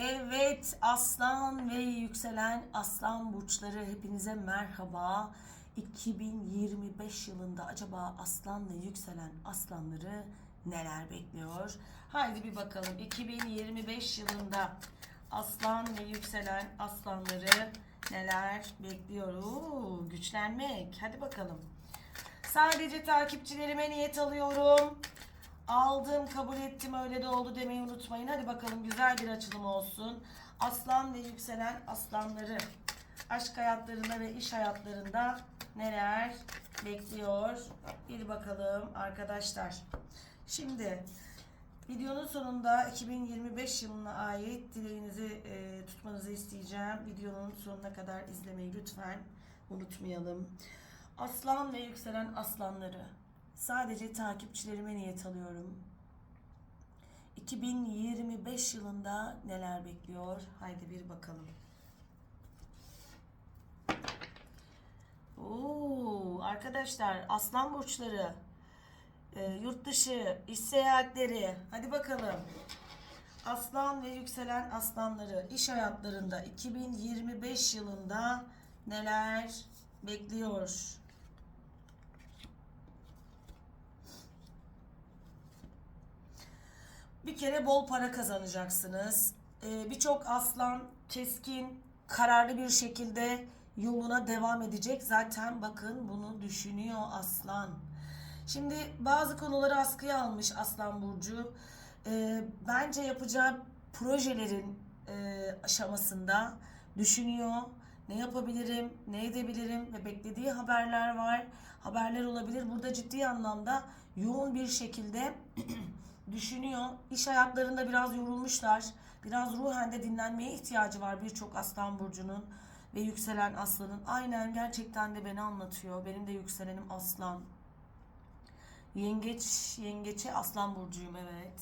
Evet aslan ve yükselen aslan burçları hepinize merhaba. 2025 yılında acaba aslan ve yükselen aslanları neler bekliyor? Haydi bir bakalım 2025 yılında aslan ve yükselen aslanları neler bekliyor? Oo, güçlenmek. Hadi bakalım. Sadece takipçilerime niyet alıyorum. Aldım, kabul ettim, öyle de oldu demeyi unutmayın. Hadi bakalım güzel bir açılım olsun. Aslan ve yükselen aslanları aşk hayatlarında ve iş hayatlarında neler bekliyor? Bir bakalım arkadaşlar. Şimdi videonun sonunda 2025 yılına ait dileğinizi e, tutmanızı isteyeceğim. Videonun sonuna kadar izlemeyi lütfen unutmayalım. Aslan ve yükselen aslanları sadece takipçilerime niyet alıyorum. 2025 yılında neler bekliyor? Haydi bir bakalım. Oo, arkadaşlar aslan burçları, e, yurt dışı, iş seyahatleri. Hadi bakalım. Aslan ve yükselen aslanları iş hayatlarında 2025 yılında neler bekliyor? Bir kere bol para kazanacaksınız. Ee, Birçok aslan keskin, kararlı bir şekilde yoluna devam edecek. Zaten bakın bunu düşünüyor aslan. Şimdi bazı konuları askıya almış Aslan Burcu. Ee, bence yapacağı projelerin e, aşamasında düşünüyor. Ne yapabilirim, ne edebilirim ve beklediği haberler var. Haberler olabilir. Burada ciddi anlamda yoğun bir şekilde düşünüyor. İş hayatlarında biraz yorulmuşlar. Biraz ruhen de dinlenmeye ihtiyacı var birçok aslan burcunun ve yükselen aslanın. Aynen gerçekten de beni anlatıyor. Benim de yükselenim aslan. Yengeç, yengeçe aslan burcuyum evet.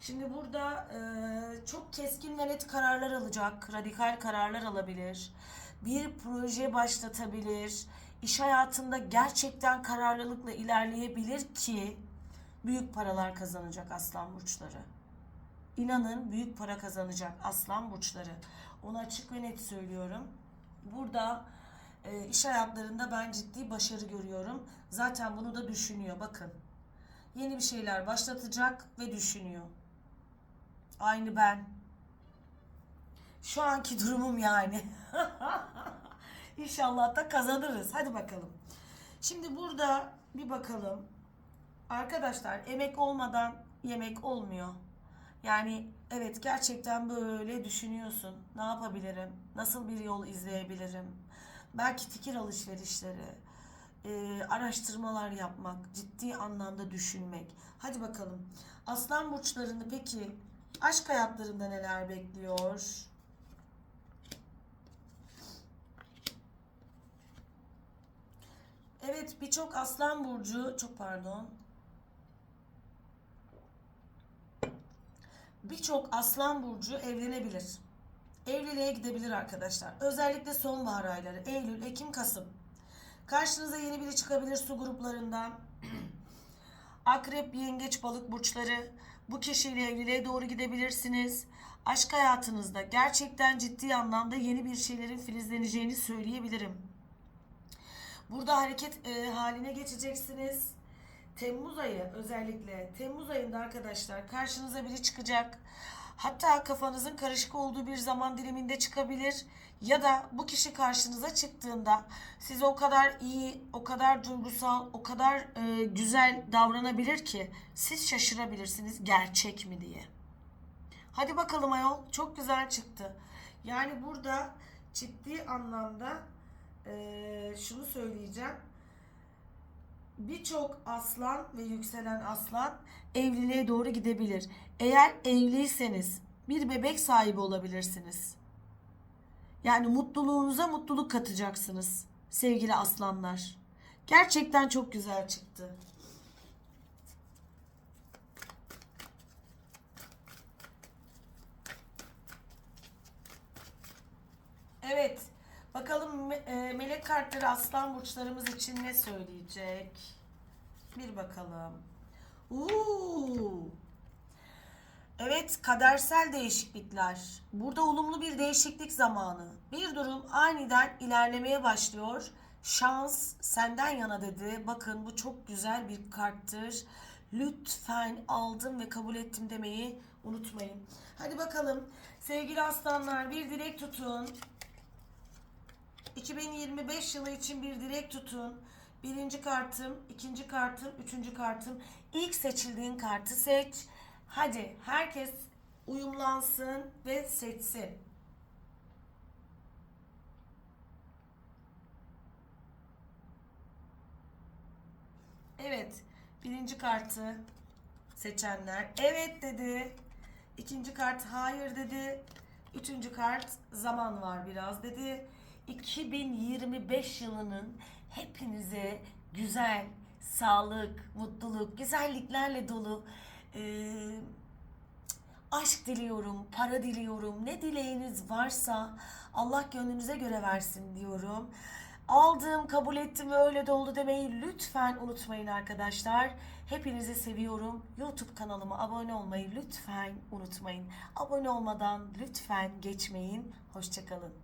Şimdi burada e, çok keskin ve net kararlar alacak, radikal kararlar alabilir. Bir proje başlatabilir. İş hayatında gerçekten kararlılıkla ilerleyebilir ki büyük paralar kazanacak aslan burçları. İnanın büyük para kazanacak aslan burçları. Onu açık ve net söylüyorum. Burada e, iş hayatlarında ben ciddi başarı görüyorum. Zaten bunu da düşünüyor. Bakın. Yeni bir şeyler başlatacak ve düşünüyor. Aynı ben. Şu anki durumum yani. İnşallah da kazanırız. Hadi bakalım. Şimdi burada bir bakalım. Arkadaşlar emek olmadan yemek olmuyor. Yani evet gerçekten böyle düşünüyorsun. Ne yapabilirim? Nasıl bir yol izleyebilirim? Belki fikir alışverişleri, e, araştırmalar yapmak, ciddi anlamda düşünmek. Hadi bakalım. Aslan burçlarını peki aşk hayatlarında neler bekliyor? Evet birçok aslan burcu çok pardon. Birçok aslan burcu evlenebilir. Evliliğe gidebilir arkadaşlar. Özellikle sonbahar ayları Eylül, Ekim, Kasım. Karşınıza yeni biri çıkabilir su gruplarından. Akrep, yengeç, balık burçları. Bu kişiyle evliliğe doğru gidebilirsiniz. Aşk hayatınızda gerçekten ciddi anlamda yeni bir şeylerin filizleneceğini söyleyebilirim. Burada hareket e, haline geçeceksiniz. Temmuz ayı özellikle Temmuz ayında arkadaşlar karşınıza biri çıkacak. Hatta kafanızın karışık olduğu bir zaman diliminde çıkabilir ya da bu kişi karşınıza çıktığında size o kadar iyi, o kadar duygusal, o kadar e, güzel davranabilir ki siz şaşırabilirsiniz gerçek mi diye. Hadi bakalım ayol çok güzel çıktı. Yani burada ciddi anlamda e, şunu söyleyeceğim birçok aslan ve yükselen aslan evliliğe doğru gidebilir. Eğer evliyseniz bir bebek sahibi olabilirsiniz. Yani mutluluğunuza mutluluk katacaksınız sevgili aslanlar. Gerçekten çok güzel çıktı. Evet. Bakalım e, melek kartları aslan burçlarımız için ne söyleyecek? Bir bakalım. Uuu. Evet, kadersel değişiklikler. Burada olumlu bir değişiklik zamanı. Bir durum aniden ilerlemeye başlıyor. Şans senden yana dedi. Bakın bu çok güzel bir karttır. Lütfen aldım ve kabul ettim demeyi unutmayın. Hadi bakalım sevgili aslanlar bir dilek tutun. 2025 yılı için bir dilek tutun. Birinci kartım, ikinci kartım, üçüncü kartım. İlk seçildiğin kartı seç. Hadi herkes uyumlansın ve seçsin. Evet, birinci kartı seçenler evet dedi. İkinci kart hayır dedi. Üçüncü kart zaman var biraz dedi. 2025 yılının hepinize güzel, sağlık, mutluluk, güzelliklerle dolu eee, aşk diliyorum, para diliyorum. Ne dileğiniz varsa Allah gönlünüze göre versin diyorum. Aldım, kabul ettim ve öyle de oldu demeyi lütfen unutmayın arkadaşlar. Hepinizi seviyorum. YouTube kanalıma abone olmayı lütfen unutmayın. Abone olmadan lütfen geçmeyin. Hoşçakalın.